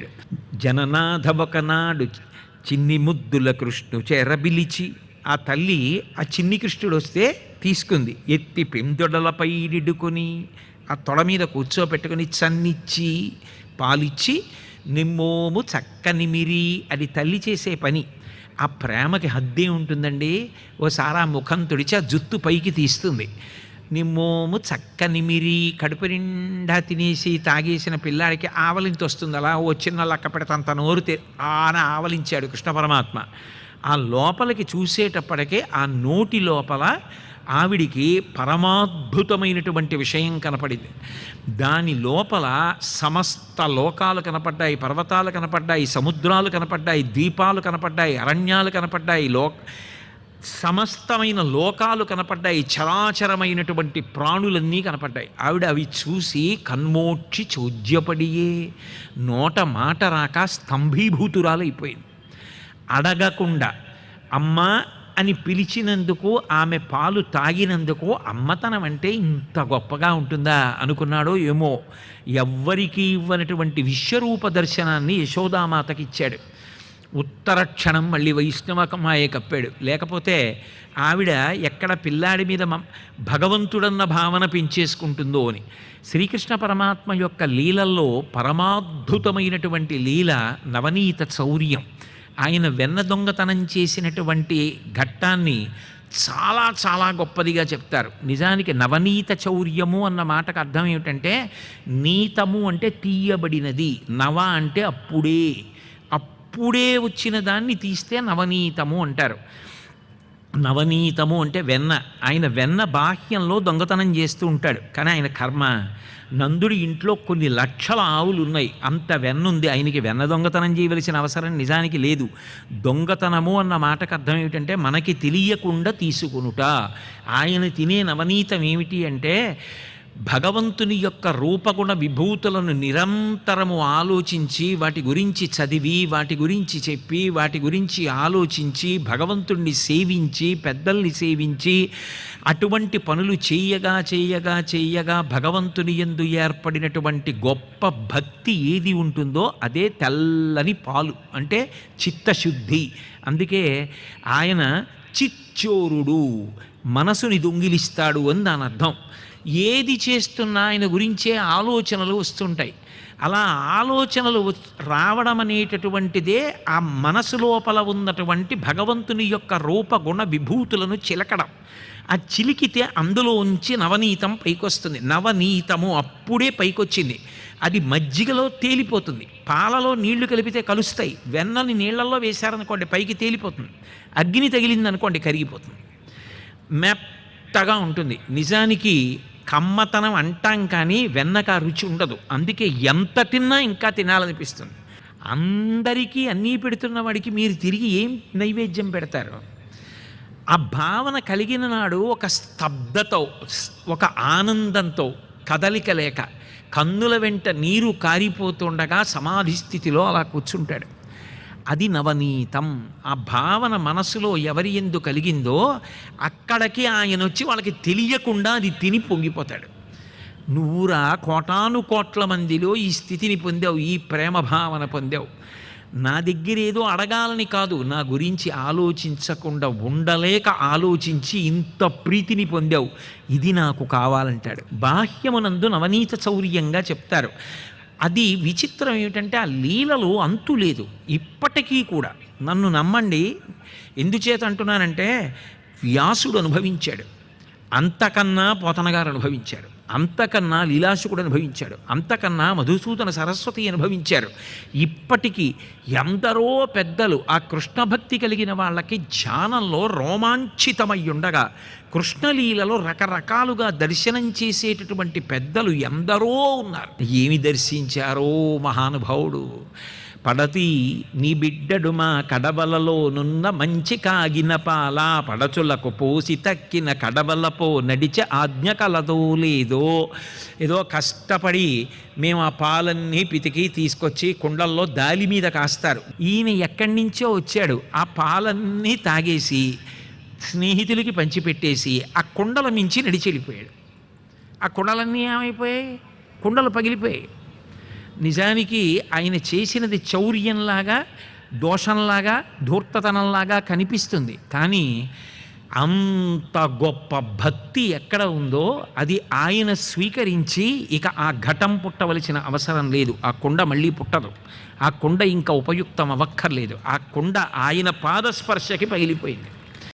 వెళ్ళిపోయాడు జననాథవకనాడు చిన్ని ముద్దుల కృష్ణు చెరబిలిచి ఆ తల్లి ఆ చిన్ని కృష్ణుడు వస్తే తీసుకుంది. ఎత్తి పెందొడలపై నిడుకొని ఆ తొడ మీద కూర్చోపెట్టుకొని చన్నిచ్చి పాలిచ్చి నిమ్మోము చక్కని మిరి అది తల్లి చేసే పని. ఆ ప్రేమకి హద్దే ఉంటుందండి. ఓసారి ఆ ముఖం తుడిచి ఆ జుత్తు పైకి తీస్తుంది. నిమ్మోము చక్కనిమిరి కడుపు నిండా తినేసి తాగేసిన పిల్లాడికి ఆవలింత వస్తుంది. అలా ఓ చిన్న లక్క పెడతాంత నోరు తె ఆన ఆవలించాడు కృష్ణ పరమాత్మ. ఆ లోపలికి చూసేటప్పటికే ఆ నోటి లోపల ఆవిడికి పరమాద్భుతమైనటువంటి విషయం కనపడింది. దాని లోపల సమస్త లోకాలు కనపడ్డాయి పర్వతాలు కనపడ్డాయి సముద్రాలు కనపడ్డాయి ద్వీపాలు కనపడ్డాయి అరణ్యాలు కనపడ్డాయి లో సమస్తమైన లోకాలు కనపడ్డాయి చరాచరమైనటువంటి ప్రాణులన్నీ కనపడ్డాయి. ఆవిడ అవి చూసి కన్మోక్షి చోద్యపడియే నోట మాట రాక స్తంభీభూతురాలైపోయింది. అడగకుండా అమ్మ అని పిలిచినందుకు ఆమె పాలు తాగినందుకు అమ్మతనం అంటే ఇంత గొప్పగా ఉంటుందా అనుకున్నాడో ఏమో. ఎవ్వరికీ ఇవ్వనటువంటి విశ్వరూప దర్శనాన్ని యశోదామాతకి ఇచ్చాడు ఉత్తర క్షణం మళ్ళీ వైష్ణవకమాయే కప్పాడు. లేకపోతే ఆవిడ ఎక్కడ పిల్లాడి మీద భగవంతుడన్న భావన పెంచేసుకుంటుందో అని. శ్రీకృష్ణ పరమాత్మ యొక్క లీలల్లో పరమాద్భుతమైనటువంటి లీల నవనీత చౌర్యం. ఆయన వెన్న దొంగతనం చేసినటువంటి ఘట్టాన్ని చాలా చాలా గొప్పదిగా చెప్తారు. నిజానికి నవనీత చౌర్యము అన్న మాటకు అర్థం ఏమిటంటే నీతము అంటే తీయబడినది నవ అంటే అప్పుడే. అప్పుడే వచ్చిన దాన్ని తీస్తే నవనీతము అంటారు. నవనీతము అంటే వెన్న. ఆయన వెన్న బాహ్యంలో దొంగతనం చేస్తూ ఉంటాడు. కానీ ఆయన కర్మ. నందుడి ఇంట్లో కొన్ని లక్షల ఆవులు ఉన్నాయి. అంత వెన్న ఉంది. ఆయనకి వెన్న దొంగతనం చేయవలసిన అవసరం నిజానికి లేదు. దొంగతనము అన్న మాటకు అర్థం ఏమిటంటే మనకి తెలియకుండా తీసుకునుట. ఆయన తినే నవనీతం ఏమిటి అంటే భగవంతుని యొక్క రూపగుణ విభూతులను నిరంతరము ఆలోచించి వాటి గురించి చదివి వాటి గురించి చెప్పి వాటి గురించి ఆలోచించి భగవంతుణ్ణి సేవించి పెద్దల్ని సేవించి అటువంటి పనులు చేయగా చేయగా చేయగా భగవంతుని ఎందు ఏర్పడినటువంటి గొప్ప భక్తి ఏది ఉంటుందో అదే తెల్లని పాలు అంటే చిత్తశుద్ధి. అందుకే ఆయన చిచ్చోరుడు మనసుని దొంగిలిస్తాడు అని దాని అర్థం ఏది చేస్తున్నా ఆయన గురించే ఆలోచనలు వస్తుంటాయి. అలా ఆలోచనలు రావడం అనేటటువంటిదే ఆ మనసు లోపల ఉన్నటువంటి భగవంతుని యొక్క రూపగుణ విభూతులను చిలకడం. ఆ చిలికితే అందులో ఉంచి నవనీతం పైకొస్తుంది. నవనీతము అప్పుడే పైకొచ్చింది. అది మజ్జిగలో తేలిపోతుంది. పాలలో నీళ్ళు కలిపితే కలుస్తాయి. వెన్నని నీళ్ళలో వేశారనుకోండి పైకి తేలిపోతుంది. అగ్ని తగిలిందనుకోండి కరిగిపోతుంది. మెత్తగా ఉంటుంది. నిజానికి కమ్మతనం అంటాం కానీ వెన్నక రుచి ఉండదు. అందుకే ఎంత తిన్నా ఇంకా తినాలనిపిస్తుంది. అందరికీ అన్నీ పెడుతున్న వాడికి మీరు తిరిగి ఏం నైవేద్యం పెడతారు? ఆ భావన కలిగిన నాడు ఒక స్తబ్దతో ఒక ఆనందంతో కదలిక లేక కన్నుల వెంట నీరు కారిపోతుండగా సమాధి స్థితిలో అలా కూర్చుంటాడు. అది నవనీతం ఆ భావన మనసులో ఎవరి ఎందు కలిగిందో అక్కడికి ఆయన వచ్చి వాళ్ళకి తెలియకుండా అది తిని పొంగిపోతాడు. నువ్వురా కోటాను కోట్ల మందిలో ఈ స్థితిని పొందావు ఈ ప్రేమ భావన పొందావు. నా దగ్గర ఏదో అడగాలని కాదు నా గురించి ఆలోచించకుండా ఉండలేక ఆలోచించి ఇంత ప్రీతిని పొందావు. ఇది నాకు కావాలంటాడు. బాహ్యమునందు నవనీత చౌర్యంగా చెప్తారు. అది విచిత్రం ఏమిటంటే ఆ లీలలు అంతు లేదు ఇప్పటికీ కూడా. నన్ను నమ్మండి ఎందుచేత అంటున్నానంటే వ్యాసుడు అనుభవించాడు. అంతకన్నా పోతనగారు అనుభవించారు అంతకన్నా లీలాశుకుడు అనుభవించాడు. అంతకన్నా మధుసూదన సరస్వతి అనుభవించారు. ఇప్పటికీ ఎందరో పెద్దలు ఆ కృష్ణ భక్తి కలిగిన వాళ్ళకి ధ్యానంలో రోమాంచితమై ఉండగా కృష్ణలీలలో రకరకాలుగా దర్శనం చేసేటటువంటి పెద్దలు ఎందరో ఉన్నారు. ఏమి దర్శించారో మహానుభావుడు? పడతి నీ బిడ్డడు మా కడవలలో నున్న మంచి కాగిన పాల పడచులకు పోసి తక్కిన కడవలపో నడిచే ఆజ్ఞ కలదో లేదో. ఏదో కష్టపడి మేము ఆ పాలన్నీ పితికి తీసుకొచ్చి కుండల్లో దాలి మీద కాస్తారు. ఈయన ఎక్కడి నుంచో వచ్చాడు. ఆ పాలన్నీ తాగేసి స్నేహితులకి పంచిపెట్టేసి ఆ కుండల మించి నడిచి వెళ్ళిపోయాడు ఆ కుండలన్నీ ఏమైపోయాయి? కుండలు పగిలిపోయాయి. నిజానికి ఆయన చేసినది చౌర్యంలాగా దోషంలాగా ధూర్తతనంలాగా కనిపిస్తుంది. కానీ అంత గొప్ప భక్తి ఎక్కడ ఉందో అది ఆయన స్వీకరించి ఇక ఆ ఘటం పుట్టవలసిన అవసరం లేదు. ఆ కొండ మళ్ళీ పుట్టదు. ఆ కొండ ఇంకా ఉపయుక్తం అవ్వక్కర్లేదు. ఆ కొండ ఆయన పాదస్పర్శకి పగిలిపోయింది.